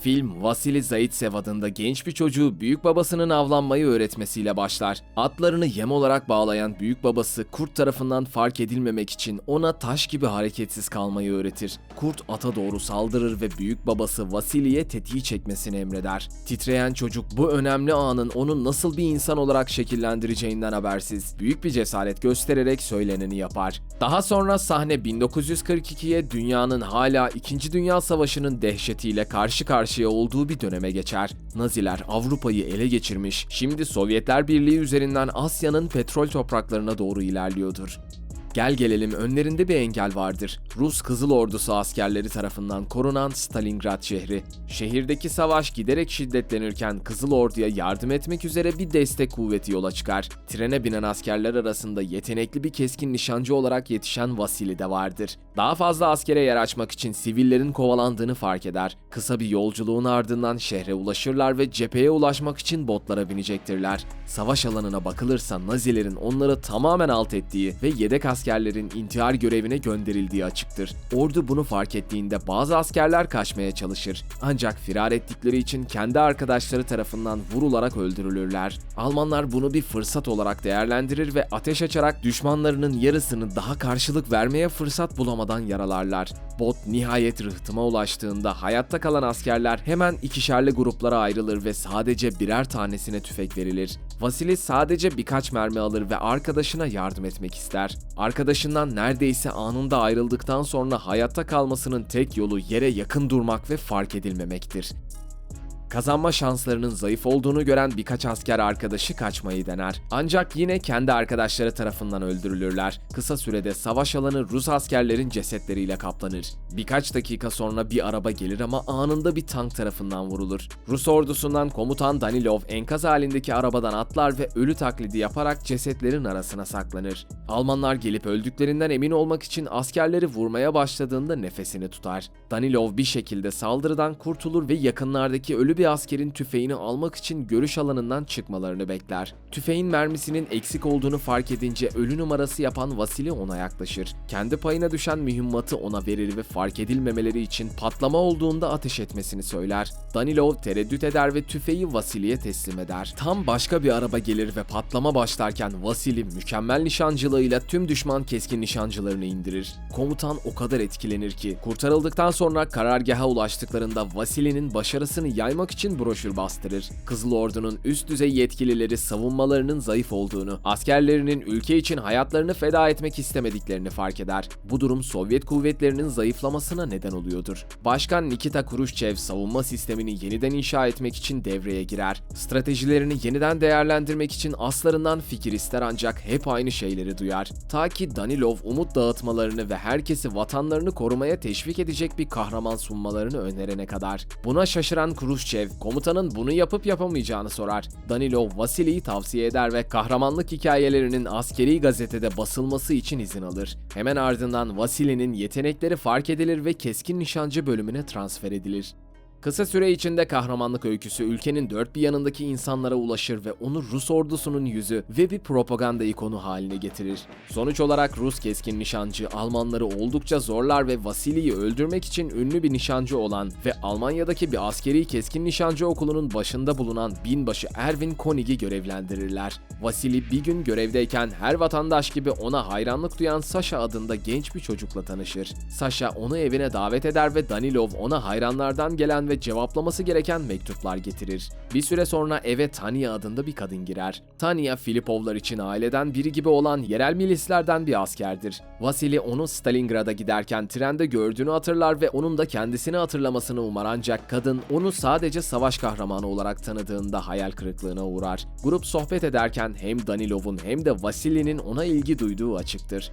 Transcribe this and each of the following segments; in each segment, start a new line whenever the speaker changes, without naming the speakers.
Film, Vasili Zaitsev adında genç bir çocuğu büyük babasının avlanmayı öğretmesiyle başlar. Atlarını yem olarak bağlayan büyük babası kurt tarafından fark edilmemek için ona taş gibi hareketsiz kalmayı öğretir. Kurt ata doğru saldırır ve büyük babası Vasili'ye tetiği çekmesini emreder. Titreyen çocuk bu önemli anın onu nasıl bir insan olarak şekillendireceğinden habersiz. Büyük bir cesaret göstererek söyleneni yapar. Daha sonra sahne 1942'ye dünyanın hala 2. Dünya Savaşı'nın dehşetiyle karşı karşıya olduğu bir döneme geçer. Naziler Avrupa'yı ele geçirmiş, şimdi Sovyetler Birliği üzerinden Asya'nın petrol topraklarına doğru ilerliyordur. Gel gelelim önlerinde bir engel vardır. Rus Kızıl Ordusu askerleri tarafından korunan Stalingrad şehri. Şehirdeki savaş giderek şiddetlenirken Kızıl Ordu'ya yardım etmek üzere bir destek kuvveti yola çıkar. Trene binen askerler arasında yetenekli bir keskin nişancı olarak yetişen Vasili de vardır. Daha fazla askere yer açmak için sivillerin kovalandığını fark eder. Kısa bir yolculuğun ardından şehre ulaşırlar ve cepheye ulaşmak için botlara binecektirler. Savaş alanına bakılırsa Nazilerin onları tamamen alt ettiği ve yedek askerlerin intihar görevine gönderildiği açıktır. Ordu bunu fark ettiğinde bazı askerler kaçmaya çalışır. Ancak firar ettikleri için kendi arkadaşları tarafından vurularak öldürülürler. Almanlar bunu bir fırsat olarak değerlendirir ve ateş açarak düşmanlarının yarısını daha karşılık vermeye fırsat bulamadan yaralarlar. Bot nihayet rıhtıma ulaştığında hayatta kalan askerler hemen ikişerli gruplara ayrılır ve sadece birer tanesine tüfek verilir. Vasili sadece birkaç mermi alır ve arkadaşına yardım etmek ister. Arkadaşından neredeyse anında ayrıldıktan sonra hayatta kalmasının tek yolu yere yakın durmak ve fark edilmemektir. Kazanma şanslarının zayıf olduğunu gören birkaç asker arkadaşı kaçmayı dener. Ancak yine kendi arkadaşları tarafından öldürülürler. Kısa sürede savaş alanı Rus askerlerin cesetleriyle kaplanır. Birkaç dakika sonra bir araba gelir ama anında bir tank tarafından vurulur. Rus ordusundan komutan Danilov enkaz halindeki arabadan atlar ve ölü taklidi yaparak cesetlerin arasına saklanır. Almanlar gelip öldüklerinden emin olmak için askerleri vurmaya başladığında nefesini tutar. Danilov bir şekilde saldırıdan kurtulur ve yakınlardaki ölü bir askerin tüfeğini almak için görüş alanından çıkmalarını bekler. Tüfeğin mermisinin eksik olduğunu fark edince ölü numarası yapan Vasili ona yaklaşır. Kendi payına düşen mühimmatı ona verir ve fark edilmemeleri için patlama olduğunda ateş etmesini söyler. Danilov tereddüt eder ve tüfeği Vasili'ye teslim eder. Tam başka bir araba gelir ve patlama başlarken Vasili mükemmel nişancılığıyla tüm düşman keskin nişancılarını indirir. Komutan o kadar etkilenir ki kurtarıldıktan sonra karargaha ulaştıklarında Vasili'nin başarısını yaymak için broşür bastırır. Kızıl Ordu'nun üst düzey yetkilileri savunmalarının zayıf olduğunu, askerlerinin ülke için hayatlarını feda etmek istemediklerini fark eder. Bu durum Sovyet kuvvetlerinin zayıflamasına neden oluyordur. Başkan Nikita Khrushchev savunma sistemini yeniden inşa etmek için devreye girer. Stratejilerini yeniden değerlendirmek için aslarından fikir ister ancak hep aynı şeyleri duyar. Ta ki Danilov umut dağıtmalarını ve herkesi vatanlarını korumaya teşvik edecek bir kahraman sunmalarını önerene kadar. Buna şaşıran Khrushchev, komutanın bunu yapıp yapamayacağını sorar. Danilov Vasili'yi tavsiye eder ve kahramanlık hikayelerinin askeri gazetede basılması için izin alır. Hemen ardından Vasili'nin yetenekleri fark edilir ve keskin nişancı bölümüne transfer edilir. Kısa süre içinde kahramanlık öyküsü ülkenin dört bir yanındaki insanlara ulaşır ve onu Rus ordusunun yüzü ve bir propaganda ikonu haline getirir. Sonuç olarak Rus keskin nişancı Almanları oldukça zorlar ve Vasili'yi öldürmek için ünlü bir nişancı olan ve Almanya'daki bir askeri keskin nişancı okulunun başında bulunan binbaşı Erwin Konig'i görevlendirirler. Vasili bir gün görevdeyken her vatandaş gibi ona hayranlık duyan Sasha adında genç bir çocukla tanışır. Sasha onu evine davet eder ve Danilov ona hayranlardan gelen ve cevaplaması gereken mektuplar getirir. Bir süre sonra eve Tanya adında bir kadın girer. Tanya, Filipovlar için aileden biri gibi olan yerel milislerden bir askerdir. Vasili onu Stalingrad'a giderken trende gördüğünü hatırlar ve onun da kendisini hatırlamasını umar ancak kadın onu sadece savaş kahramanı olarak tanıdığında hayal kırıklığına uğrar. Grup sohbet ederken hem Danilov'un hem de Vasili'nin ona ilgi duyduğu açıktır.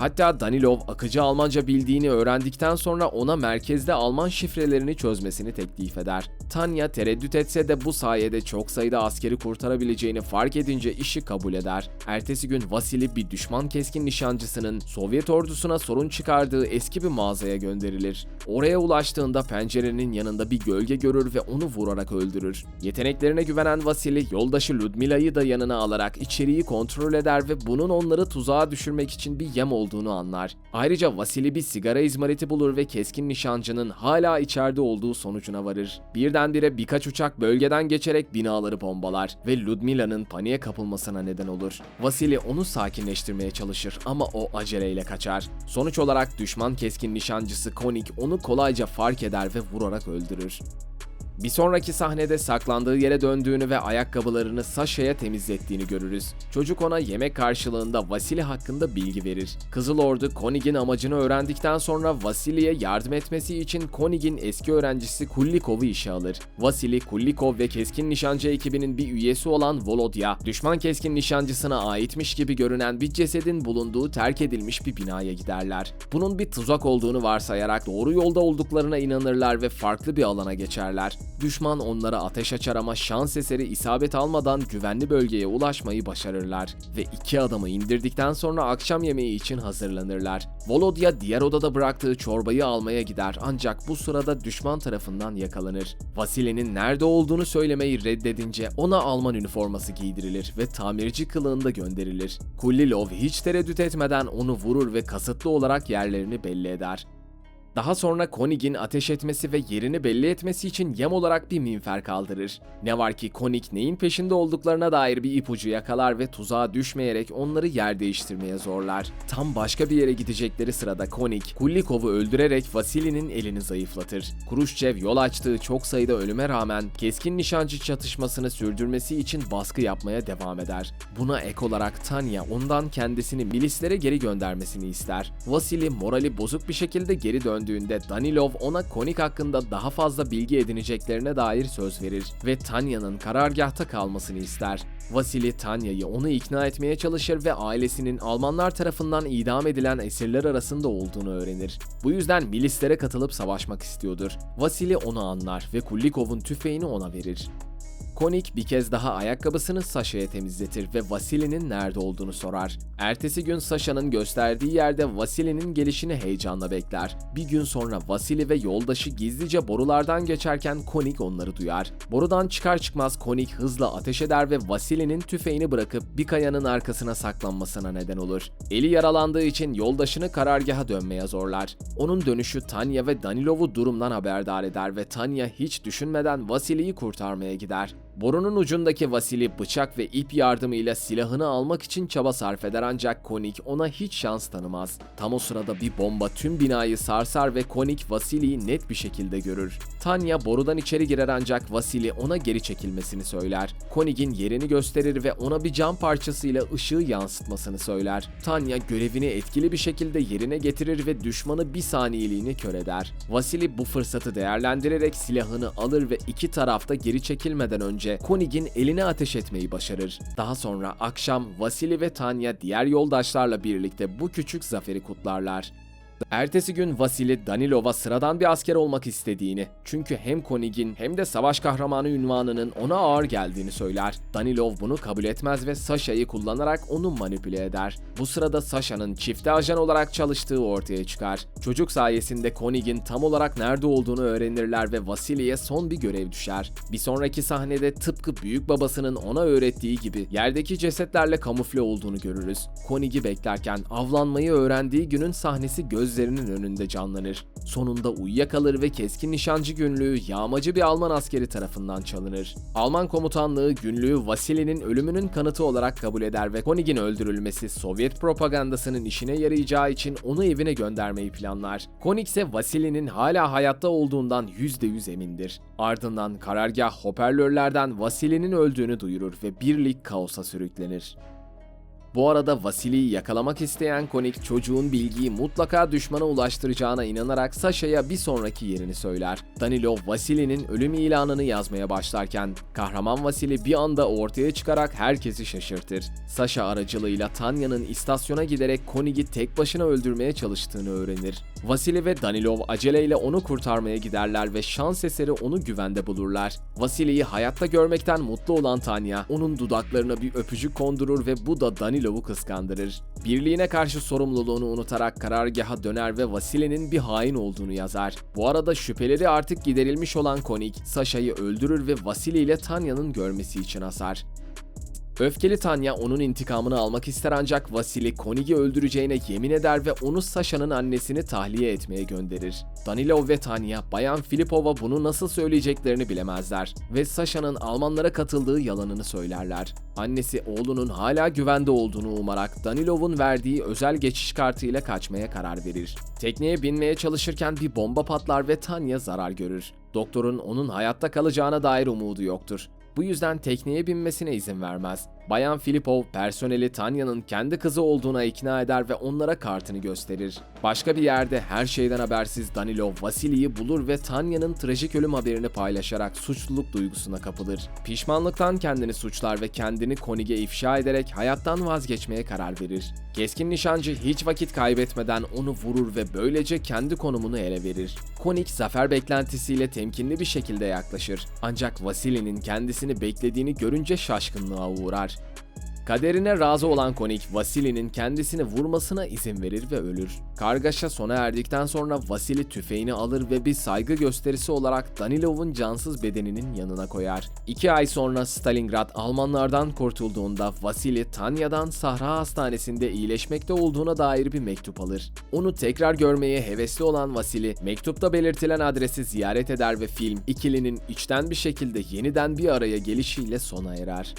Hatta Danilov akıcı Almanca bildiğini öğrendikten sonra ona merkezde Alman şifrelerini çözmesini teklif eder. Tanya tereddüt etse de bu sayede çok sayıda askeri kurtarabileceğini fark edince işi kabul eder. Ertesi gün Vasili bir düşman keskin nişancısının Sovyet ordusuna sorun çıkardığı eski bir mağazaya gönderilir. Oraya ulaştığında pencerenin yanında bir gölge görür ve onu vurarak öldürür. Yeteneklerine güvenen Vasili yoldaşı Ludmila'yı da yanına alarak içeriği kontrol eder ve bunun onları tuzağa düşürmek için bir yem olduğunu anlar. Ayrıca Vasili bir sigara izmariti bulur ve keskin nişancının hala içeride olduğu sonucuna varır. Birdenbire birkaç uçak bölgeden geçerek binaları bombalar ve Ludmila'nın paniğe kapılmasına neden olur. Vasili onu sakinleştirmeye çalışır ama o aceleyle kaçar. Sonuç olarak düşman keskin nişancısı Konik onu kolayca fark eder ve vurarak öldürür. Bir sonraki sahnede saklandığı yere döndüğünü ve ayakkabılarını Sasha'ya temizlettiğini görürüz. Çocuk ona yemek karşılığında Vasili hakkında bilgi verir. Kızıl Ordu Konig'in amacını öğrendikten sonra Vasili'ye yardım etmesi için Konig'in eski öğrencisi Kullikov'u işe alır. Vasili, Kullikov ve keskin nişancı ekibinin bir üyesi olan Volodya, düşman keskin nişancısına aitmiş gibi görünen bir cesedin bulunduğu terk edilmiş bir binaya giderler. Bunun bir tuzak olduğunu varsayarak doğru yolda olduklarına inanırlar ve farklı bir alana geçerler. Düşman onlara ateş açar ama şans eseri isabet almadan güvenli bölgeye ulaşmayı başarırlar ve iki adamı indirdikten sonra akşam yemeği için hazırlanırlar. Volodya diğer odada bıraktığı çorbayı almaya gider ancak bu sırada düşman tarafından yakalanır. Vasili'nin nerede olduğunu söylemeyi reddedince ona Alman üniforması giydirilir ve tamirci kılığında gönderilir. Kullilov hiç tereddüt etmeden onu vurur ve kasıtlı olarak yerlerini belli eder. Daha sonra Konig'in ateş etmesi ve yerini belli etmesi için yem olarak bir minfer kaldırır. Ne var ki Konig neyin peşinde olduklarına dair bir ipucu yakalar ve tuzağa düşmeyerek onları yer değiştirmeye zorlar. Tam başka bir yere gidecekleri sırada Konig, Kullikov'u öldürerek Vasili'nin elini zayıflatır. Kuruşçev yol açtığı çok sayıda ölüme rağmen keskin nişancı çatışmasını sürdürmesi için baskı yapmaya devam eder. Buna ek olarak Tanya ondan kendisini milislere geri göndermesini ister. Vasili morali bozuk bir şekilde geri dön döndüğünde Danilov ona Konik hakkında daha fazla bilgi edineceklerine dair söz verir ve Tanya'nın karargahta kalmasını ister. Vasili Tanya'yı onu ikna etmeye çalışır ve ailesinin Almanlar tarafından idam edilen esirler arasında olduğunu öğrenir. Bu yüzden milislere katılıp savaşmak istiyordur. Vasili onu anlar ve Kullikov'un tüfeğini ona verir. Konik bir kez daha ayakkabısını Sasha'ya temizletir ve Vasili'nin nerede olduğunu sorar. Ertesi gün Sasha'nın gösterdiği yerde Vasili'nin gelişini heyecanla bekler. Bir gün sonra Vasili ve yoldaşı gizlice borulardan geçerken Konik onları duyar. Borudan çıkar çıkmaz Konik hızla ateş eder ve Vasili'nin tüfeğini bırakıp bir kayanın arkasına saklanmasına neden olur. Eli yaralandığı için yoldaşını karargaha dönmeye zorlar. Onun dönüşü Tanya ve Danilov'u durumdan haberdar eder ve Tanya hiç düşünmeden Vasili'yi kurtarmaya gider. Borunun ucundaki Vasili bıçak ve ip yardımıyla silahını almak için çaba sarf eder ancak Konik ona hiç şans tanımaz. Tam o sırada bir bomba tüm binayı sarsar ve Konik Vasili'yi net bir şekilde görür. Tanya borudan içeri girer ancak Vasili ona geri çekilmesini söyler. Konik'in yerini gösterir ve ona bir cam parçasıyla ışığı yansıtmasını söyler. Tanya görevini etkili bir şekilde yerine getirir ve düşmanı bir saniyeliğine kör eder. Vasili bu fırsatı değerlendirerek silahını alır ve iki tarafta geri çekilmeden önce Konig'in eline ateş etmeyi başarır. Daha sonra akşam Vasili ve Tanya diğer yoldaşlarla birlikte bu küçük zaferi kutlarlar. Ertesi gün Vasili Danilov'a sıradan bir asker olmak istediğini, çünkü hem Konig'in hem de savaş kahramanı ünvanının ona ağır geldiğini söyler. Danilov bunu kabul etmez ve Sasha'yı kullanarak onu manipüle eder. Bu sırada Sasha'nın çifte ajan olarak çalıştığı ortaya çıkar. Çocuk sayesinde Konig'in tam olarak nerede olduğunu öğrenirler ve Vasili'ye son bir görev düşer. Bir sonraki sahnede tıpkı büyük babasının ona öğrettiği gibi yerdeki cesetlerle kamufle olduğunu görürüz. Konig'i beklerken avlanmayı öğrendiği günün sahnesi göz gözlerinin önünde canlanır. Sonunda uyuyakalır ve keskin nişancı günlüğü yağmacı bir Alman askeri tarafından çalınır. Alman komutanlığı günlüğü Vasili'nin ölümünün kanıtı olarak kabul eder ve Konig'in öldürülmesi Sovyet propagandasının işine yarayacağı için onu evine göndermeyi planlar. Konig ise Vasili'nin hala hayatta olduğundan %100 emindir. Ardından karargah hoparlörlerden Vasili'nin öldüğünü duyurur ve birlik kaosa sürüklenir. Bu arada Vasili'yi yakalamak isteyen Konik çocuğun bilgiyi mutlaka düşmana ulaştıracağına inanarak Sasha'ya bir sonraki yerini söyler. Danilov Vasili'nin ölüm ilanını yazmaya başlarken kahraman Vasili bir anda ortaya çıkarak herkesi şaşırtır. Sasha aracılığıyla Tanya'nın istasyona giderek Konig'i tek başına öldürmeye çalıştığını öğrenir. Vasili ve Danilov aceleyle onu kurtarmaya giderler ve şans eseri onu güvende bulurlar. Vasili'yi hayatta görmekten mutlu olan Tanya, onun dudaklarına bir öpücük kondurur ve bu da Danilov'u kıskandırır. Birliğine karşı sorumluluğunu unutarak karargaha döner ve Vasili'nin bir hain olduğunu yazar. Bu arada şüpheleri artık giderilmiş olan Konik, Sasha'yı öldürür ve Vasili ile Tanya'nın görmesi için asar. Öfkeli Tanya onun intikamını almak ister ancak Vasili Konig'i öldüreceğine yemin eder ve onu Sasha'nın annesini tahliye etmeye gönderir. Danilov ve Tanya, Bayan Filipova bunu nasıl söyleyeceklerini bilemezler ve Sasha'nın Almanlara katıldığı yalanını söylerler. Annesi oğlunun hala güvende olduğunu umarak Danilov'un verdiği özel geçiş kartı ile kaçmaya karar verir. Tekneye binmeye çalışırken bir bomba patlar ve Tanya zarar görür. Doktorun onun hayatta kalacağına dair umudu yoktur. Bu yüzden tekneye binmesine izin vermez. Bayan Filipov personeli Tanya'nın kendi kızı olduğuna ikna eder ve onlara kartını gösterir. Başka bir yerde her şeyden habersiz Danilov Vasili'yi bulur ve Tanya'nın trajik ölüm haberini paylaşarak suçluluk duygusuna kapılır. Pişmanlıktan kendini suçlar ve kendini Konig'e ifşa ederek hayattan vazgeçmeye karar verir. Keskin nişancı hiç vakit kaybetmeden onu vurur ve böylece kendi konumunu ele verir. Konik zafer beklentisiyle temkinli bir şekilde yaklaşır. Ancak Vasili'nin kendisini beklediğini görünce şaşkınlığa uğrar. Kaderine razı olan Konik, Vasili'nin kendisini vurmasına izin verir ve ölür. Kargaşa sona erdikten sonra Vasili tüfeğini alır ve bir saygı gösterisi olarak Danilov'un cansız bedeninin yanına koyar. İki ay sonra Stalingrad Almanlardan kurtulduğunda Vasili Tanya'dan Sahra Hastanesi'nde iyileşmekte olduğuna dair bir mektup alır. Onu tekrar görmeye hevesli olan Vasili, mektupta belirtilen adresi ziyaret eder ve film ikilinin içten bir şekilde yeniden bir araya gelişiyle sona erer.